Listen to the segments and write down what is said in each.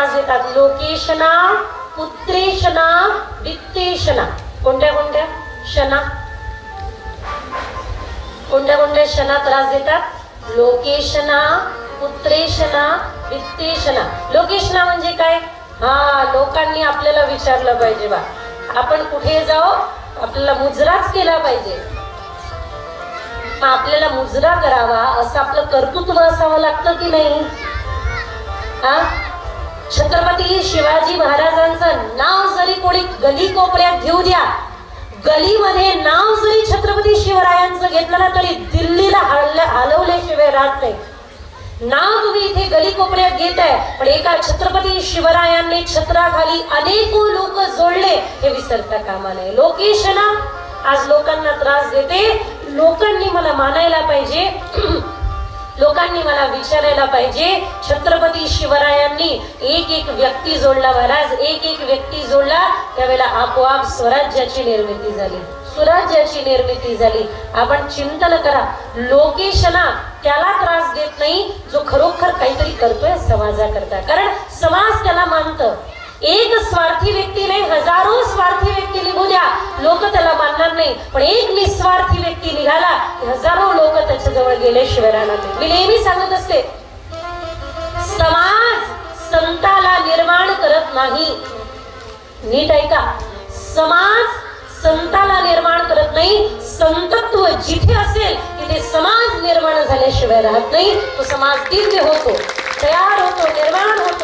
त्रास देतात लोकेशना पुत्रेशना वित्तेशना. कोणत्या कोणत्या? शना. कोणत्या कोणत्या शना त्रास देतात? लोकेशना पुत्रेशना वित्तेशना. लोकेशना म्हणजे काय? हा लोकांनी आपल्याला विचारलं पाहिजे बा. आपण कुठे जाऊ? आपल्याला मुजराच केला पाहिजे. आपल्याला मुजरा करावा असं आपलं कर्तृत्व असावं लागतं की नाही? हा? छत्रपती शिवाजी महाराजांचं नाव जरी कोणी गली कोपऱ्यात घेऊ द्या गलीमध्ये नाव जरी छत्रपती शिवरायांचं घेतलं ना तरी दिल्लीला हल्ल्या हलवल्याशिवाय राहत नाही. नाव तुम्ही इथे गली कोपऱ्यात घेत आहे पण एका छत्रपती शिवरायांनी छत्राखाली अनेको लोक जोडले हे विसरता कामा नये. लोकेशना आज लोकांना त्रास देते लोकांनी मला मानायला पाहिजे लोकांनी मला विचारायला पाहिजे. छत्रपती शिवरायांनी एक एक व्यक्ती जोडला महाराज एक एक व्यक्ती जोडला. त्यावेळेला आपोआप स्वराज्याची निर्मिती झाली. स्वराज्याची निर्मिती झाली. आपण चिंतन करा. लोकेशना त्याला त्रास देत नाही. जो खरोखर काहीतरी करतोय समाजाकरता. कारण समाज त्याला मानतं. एक स्वार्थी व्यक्ती नाही हजारो स्वार्थी व्यक्ती निघू द्या लोक त्याला मानणार नाही. पण एक निस्वार्थी व्यक्ती निघाला हजारो लोक त्याच्याजवळ गेल्याशिवाय राहणार मी नेहमी सांगत असते समाज संताला निर्माण करत नाही. नीट ऐका समाज संताला निर्माण करत नाही. संतत्व जिथे असेल तिथे समाज निर्माण झाल्याशिवाय राहत नाही. तो समाज दिव्य होतो तयार होतो निर्माण होतो.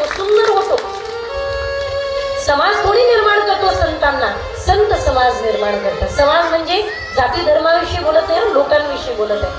संत समाज निर्माण करतात. समाज म्हणजे जाती धर्माविषयी बोलत आहे लोकांविषयी बोलत आहे.